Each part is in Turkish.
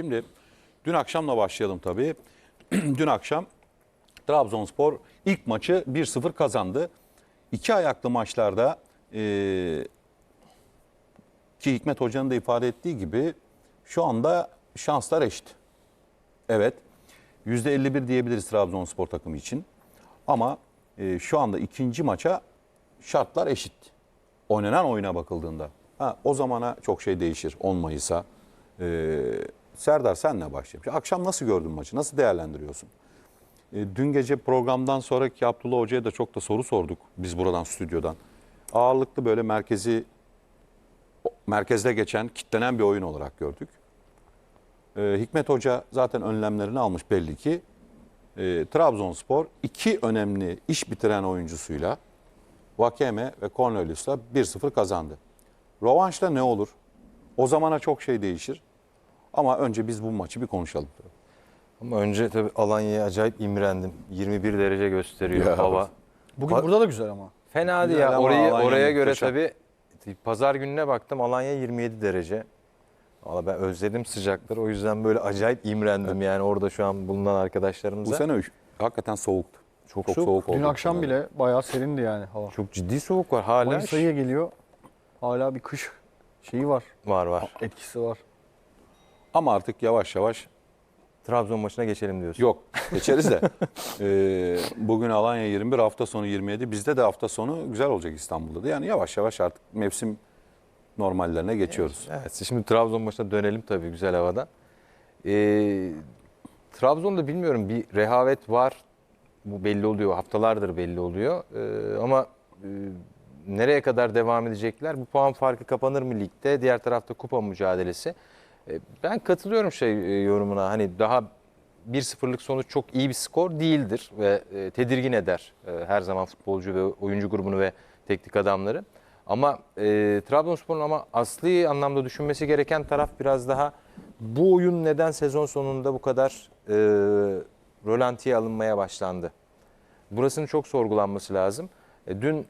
Şimdi dün akşamla başlayalım tabii. dün akşam Trabzonspor ilk maçı 1-0 kazandı. İki ayaklı maçlarda eee, ki Hikmet Hoca'nın da ifade ettiği gibi şu anda şanslar eşit. Evet %51 diyebiliriz Trabzonspor takımı için. Ama e, şu anda ikinci maça şartlar eşit. Oynanan oyuna bakıldığında. Ha, o zamana çok şey değişir 10 Mayıs'a. Ee, Serdar senle başlayalım. Akşam nasıl gördün maçı? Nasıl değerlendiriyorsun? E, dün gece programdan sonraki Abdullah Hoca'ya da çok da soru sorduk biz buradan stüdyodan. Ağırlıklı böyle merkezi merkezde geçen, kitlenen bir oyun olarak gördük. E, Hikmet Hoca zaten önlemlerini almış belli ki. E, Trabzonspor iki önemli iş bitiren oyuncusuyla Vakeme ve Cornelius'la 1-0 kazandı. Rovanşta ne olur? O zamana çok şey değişir. Ama önce biz bu maçı bir konuşalım. Ama önce tabii Alanya'ya acayip imrendim. 21 derece gösteriyor Ya. hava. Bugün Pa- burada da güzel ama. Fena değil Güzel ya. ama Orayı, Alanya oraya göre muhteşem. tabii pazar gününe baktım Alanya 27 derece. Valla ben özledim sıcakları. O yüzden böyle acayip imrendim yani orada şu an bulunan arkadaşlarımıza. Bu sene üç- hakikaten soğuktu. Çok Çok soğuk. soğuk oldu. Dün akşam bile bayağı serindi yani hava. Çok ciddi soğuk var hala. Mayıs ayı geliyor. Hala bir kış şeyi var. Var var. Etkisi var. Ama artık yavaş yavaş Trabzon maçına geçelim diyorsun. yok geçeriz de. Ee, bugün Alanya 21 hafta sonu 27. Bizde de hafta sonu güzel olacak İstanbul'da da. Yani yavaş yavaş artık mevsim normallerine geçiyoruz. Evet, şimdi Trabzon maçına dönelim tabii güzel havada. Ee, Trabzon'da bilmiyorum bir rehavet var. Bu belli oluyor. Haftalardır belli oluyor. Ee, ama e, nereye kadar devam edecekler? Bu puan farkı kapanır mı ligde? Diğer tarafta kupa mücadelesi. Ee, ben katılıyorum şey e, yorumuna. Hani daha 1-0'lık sonuç çok iyi bir skor değildir ve e, tedirgin eder e, her zaman futbolcu ve oyuncu grubunu ve teknik adamları. Ama e, Trabzonspor'un ama asli anlamda düşünmesi gereken taraf biraz daha bu oyun neden sezon sonunda bu kadar e, rolantiye alınmaya başlandı? Burasının çok sorgulanması lazım. E, dün e,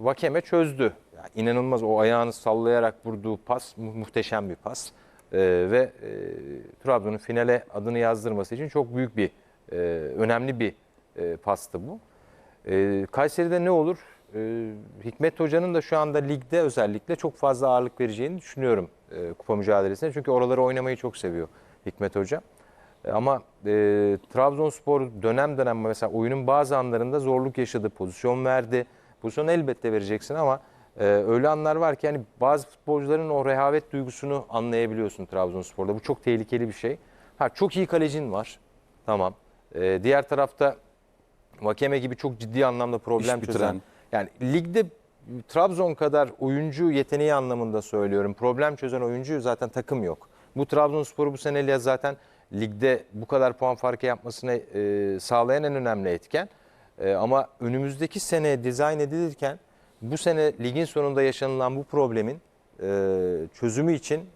Vakeme çözdü. Yani inanılmaz o ayağını sallayarak vurduğu pas mu- muhteşem bir pas. E, ve e, Trabzon'un finale adını yazdırması için çok büyük bir e, önemli bir e, pastı bu. E, Kayseri'de ne olur? E, Hikmet Hoca'nın da şu anda ligde özellikle çok fazla ağırlık vereceğini düşünüyorum e, kupa mücadelesine. Çünkü oraları oynamayı çok seviyor Hikmet Hoca. E, Ama e, Trabzonspor dönem dönem mesela oyunun bazı anlarında zorluk yaşadı, pozisyon verdi. Pozisyon elbette vereceksin ama e, öyle anlar var ki yani bazı futbolcuların o rehavet duygusunu anlayabiliyorsun Trabzonspor'da. Bu çok tehlikeli bir şey. Ha çok iyi kalecin var. Tamam. E, diğer tarafta Vakeme gibi çok ciddi anlamda problem İş bitiren. çözen. Yani ligde Trabzon kadar oyuncu yeteneği anlamında söylüyorum. Problem çözen oyuncu zaten takım yok. Bu Trabzonspor'u bu seneyle zaten ligde bu kadar puan farkı yapmasını e, sağlayan en önemli etken. E, ama önümüzdeki sene dizayn edilirken bu sene ligin sonunda yaşanılan bu problemin e, çözümü için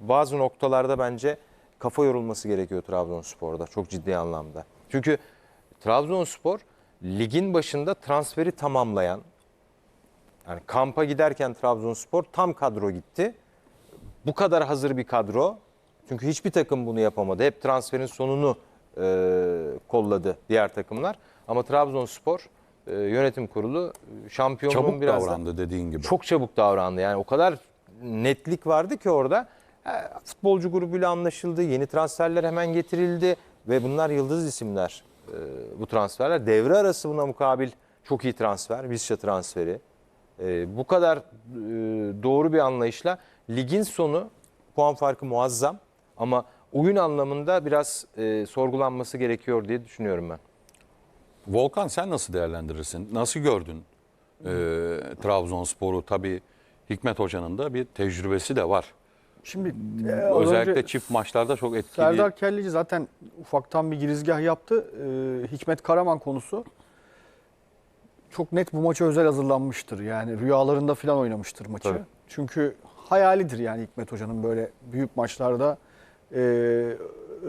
bazı noktalarda bence kafa yorulması gerekiyor Trabzonspor'da çok ciddi anlamda. Çünkü Trabzonspor ligin başında transferi tamamlayan yani kampa giderken Trabzonspor tam kadro gitti. Bu kadar hazır bir kadro. Çünkü hiçbir takım bunu yapamadı. Hep transferin sonunu e, kolladı diğer takımlar. Ama Trabzonspor e, yönetim kurulu e, şampiyonluğun Çabuk biraz da- davrandı dediğin gibi. çok çabuk davrandı. Yani o kadar netlik vardı ki orada. E, Futbolcu grubuyla anlaşıldı. Yeni transferler hemen getirildi. Ve bunlar yıldız isimler e, bu transferler. Devre arası buna mukabil çok iyi transfer. Visca transferi. E, bu kadar e, doğru bir anlayışla ligin sonu puan farkı muazzam. Ama oyun anlamında biraz e, sorgulanması gerekiyor diye düşünüyorum ben. Volkan sen nasıl değerlendirirsin? Nasıl gördün ee, Trabzonspor'u? Tabii Hikmet Hoca'nın da bir tecrübesi de var. Şimdi e, Özellikle önce çift maçlarda çok etkili. Serdar Kelleci zaten ufaktan bir girizgah yaptı. Ee, Hikmet Karaman konusu çok net bu maça özel hazırlanmıştır. Yani rüyalarında falan oynamıştır maçı. Tabii. Çünkü hayalidir yani Hikmet Hoca'nın böyle büyük maçlarda e,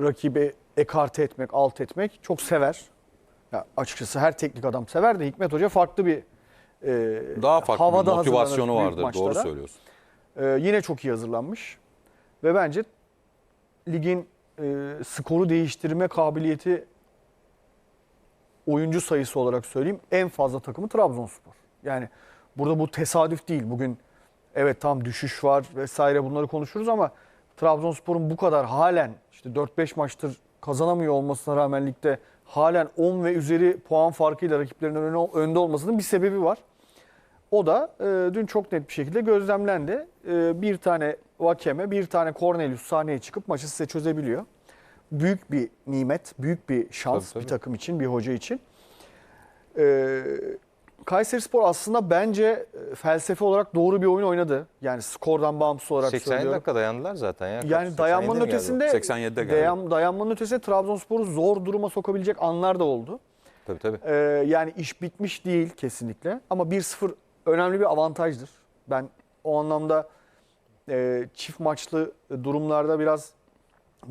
rakibi ekarte etmek, alt etmek çok sever. Ya açıkçası her teknik adam sever de Hikmet Hoca farklı bir e, Daha farklı havada bir motivasyonu vardır. Doğru söylüyorsun. Ee, yine çok iyi hazırlanmış. Ve bence ligin e, skoru değiştirme kabiliyeti oyuncu sayısı olarak söyleyeyim en fazla takımı Trabzonspor. Yani burada bu tesadüf değil. Bugün evet tam düşüş var vesaire bunları konuşuruz ama Trabzonspor'un bu kadar halen işte 4-5 maçtır kazanamıyor olmasına rağmen ligde halen 10 ve üzeri puan farkıyla rakiplerinin önü- önde olmasının bir sebebi var. O da e, dün çok net bir şekilde gözlemlendi. E, bir tane Vakeme, bir tane Cornelius sahneye çıkıp maçı size çözebiliyor. Büyük bir nimet, büyük bir şans Tabii, tabii. bir takım için, bir hoca için. E, Kayserispor aslında bence e, felsefe olarak doğru bir oyun oynadı. Yani skordan bağımsız olarak 80 söylüyorum. dakika dayandılar zaten ya. Yani 87'de dayanmanın ötesinde 87'de geldi. dayan- dayanmanın ötesinde Trabzonspor'u zor duruma sokabilecek anlar da oldu. Tabii tabii. Ee, yani iş bitmiş değil kesinlikle. Ama 1-0 önemli bir avantajdır. Ben o anlamda e, çift maçlı durumlarda biraz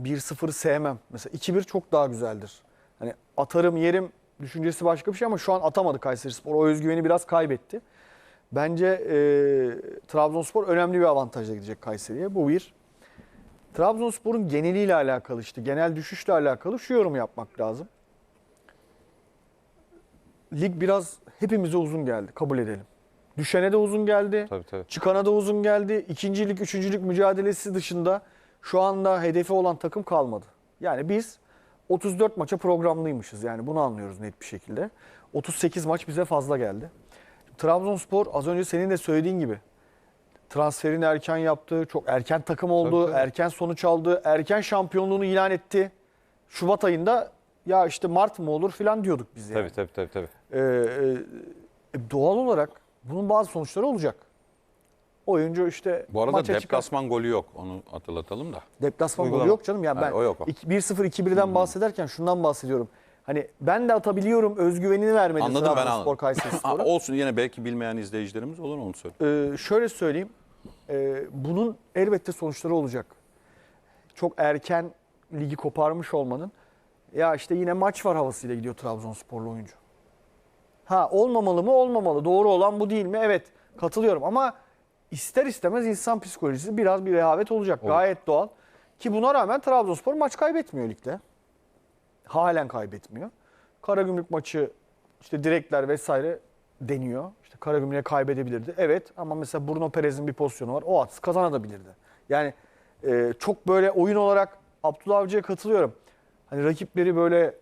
1-0'ı sevmem. Mesela 2-1 çok daha güzeldir. Hani atarım yerim düşüncesi başka bir şey ama şu an atamadı Kayserispor. O özgüveni biraz kaybetti. Bence e, Trabzonspor önemli bir avantajla gidecek Kayseri'ye. Bu bir. Trabzonspor'un geneliyle alakalı işte genel düşüşle alakalı şu yorum yapmak lazım lig biraz hepimize uzun geldi. Kabul edelim. Düşene de uzun geldi. Tabii tabii. Çıkana da uzun geldi. İkincilik, üçüncülük mücadelesi dışında şu anda hedefi olan takım kalmadı. Yani biz 34 maça programlıymışız. Yani bunu anlıyoruz net bir şekilde. 38 maç bize fazla geldi. Trabzonspor az önce senin de söylediğin gibi transferini erken yaptı. Çok erken takım oldu. Tabii, tabii. Erken sonuç aldı. Erken şampiyonluğunu ilan etti. Şubat ayında ya işte Mart mı olur filan diyorduk biz yani. Tabii tabii tabii. tabii. Ee, e, doğal olarak bunun bazı sonuçları olacak. Oyuncu işte Bu arada maça çıkar. deplasman golü yok. Onu hatırlatalım da. Deplasman golü Uygulama. yok canım. Ya ben Ha, o yok o. iki- 1-0 2-1'den bahsederken şundan bahsediyorum. Hani ben de atabiliyorum özgüvenini vermedi Anladım ben Trabzonspor anladım. Kayserispor'a. Olsun yine belki bilmeyen izleyicilerimiz olur onu söyle. Ee, şöyle söyleyeyim. Ee, bunun elbette sonuçları olacak. Çok erken ligi koparmış olmanın ya işte yine maç var havasıyla gidiyor Trabzonsporlu oyuncu. Ha olmamalı mı? Olmamalı. Doğru olan bu değil mi? Evet katılıyorum ama ister istemez insan psikolojisi biraz bir rehavet olacak. Olur. Gayet doğal. Ki buna rağmen Trabzonspor maç kaybetmiyor ligde. Halen kaybetmiyor. Karagümrük maçı işte direkler vesaire deniyor. İşte Karagümrük'e kaybedebilirdi. Evet ama mesela Bruno Perez'in bir pozisyonu var. O at kazanabilirdi. Yani e, çok böyle oyun olarak Abdullah Avcı'ya katılıyorum. Hani rakipleri böyle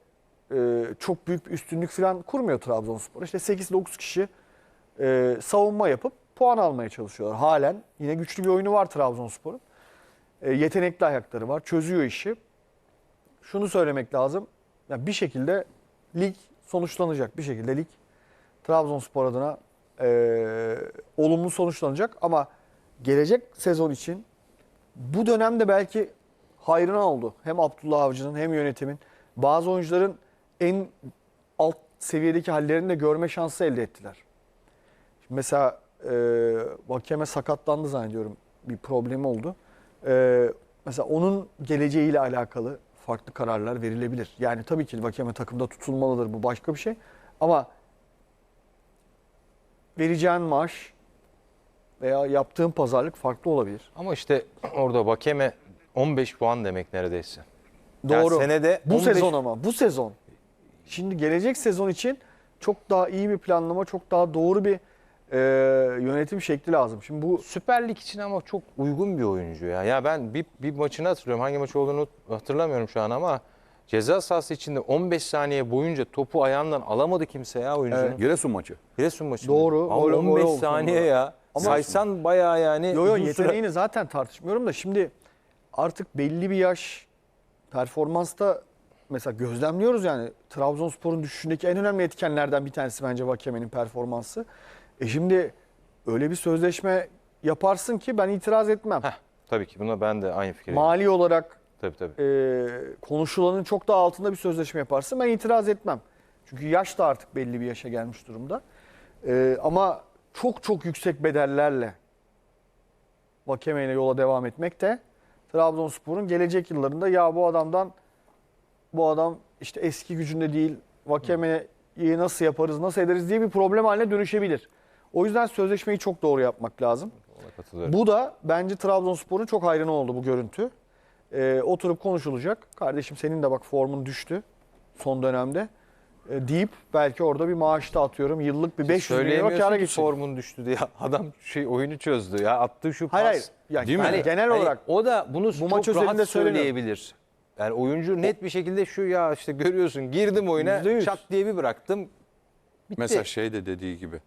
e, çok büyük bir üstünlük falan kurmuyor Trabzonspor. İşte 8-9 kişi e, savunma yapıp puan almaya çalışıyorlar. Halen yine güçlü bir oyunu var Trabzonspor'un. E, yetenekli ayakları var. Çözüyor işi. Şunu söylemek lazım. Ya bir şekilde lig sonuçlanacak. Bir şekilde lig Trabzonspor adına e, olumlu sonuçlanacak ama gelecek sezon için bu dönemde belki hayrına oldu. Hem Abdullah Avcı'nın hem yönetimin bazı oyuncuların en alt seviyedeki hallerini de görme şansı elde ettiler. Şimdi mesela e, Vakeme sakatlandı zannediyorum. Bir problemi oldu. E, mesela onun geleceğiyle alakalı farklı kararlar verilebilir. Yani tabii ki Vakeme takımda tutulmalıdır bu başka bir şey. Ama vereceğin maaş veya yaptığın pazarlık farklı olabilir. Ama işte orada Vakeme 15 puan demek neredeyse. Yani Doğru. senede bu 15 sezon ama bu sezon. Şimdi gelecek sezon için çok daha iyi bir planlama, çok daha doğru bir e, yönetim şekli lazım. Şimdi bu Süper Lig için ama çok uygun bir oyuncu ya. Ya ben bir, bir maçını hatırlıyorum. Hangi maç olduğunu hatırlamıyorum şu an ama ceza sahası içinde 15 saniye boyunca topu ayağından alamadı kimse ya oyuncunun. Evet. Giresun maçı. Giresun maçında. Doğru, Ama gol 15 oldu saniye ya. Ama- Saysan bayağı yani yo yo uzun süre- yeteneğini zaten tartışmıyorum da şimdi artık belli bir yaş performansta mesela gözlemliyoruz yani Trabzonspor'un düşüşündeki en önemli etkenlerden bir tanesi bence Vakeme'nin performansı. E şimdi öyle bir sözleşme yaparsın ki ben itiraz etmem. Heh, tabii ki buna ben de aynı fikirdeyim. Mali olarak tabii tabii. e, konuşulanın çok daha altında bir sözleşme yaparsın ben itiraz etmem. Çünkü yaş da artık belli bir yaşa gelmiş durumda. E, ama çok çok yüksek bedellerle Vakeme ile yola devam etmek de Trabzonspor'un gelecek yıllarında ya bu adamdan bu adam işte eski gücünde değil Vakeme'yi nasıl yaparız nasıl ederiz diye bir problem haline dönüşebilir. O yüzden sözleşmeyi çok doğru yapmak lazım. Bu da bence Trabzonspor'un çok hayrına oldu bu görüntü. e, oturup konuşulacak. Kardeşim senin de bak formun düştü son dönemde. E, deyip belki orada bir maaş da atıyorum. Yıllık bir 500 milyon euro Söyleyemiyorsun kâra ki geçecek. formun düştü diye. Adam şey oyunu çözdü ya. Attığı şu pas. Hayır hayır. Yani Değil mi? hani genel Hani olarak o da bunu Bu maç çok özelinde rahat söyleyebilir. Yani oyuncu net bir şekilde şu ya işte görüyorsun girdim oyuna Yüzde yüz. çak diye bir bıraktım. Bitti. Mesela şey de dediği gibi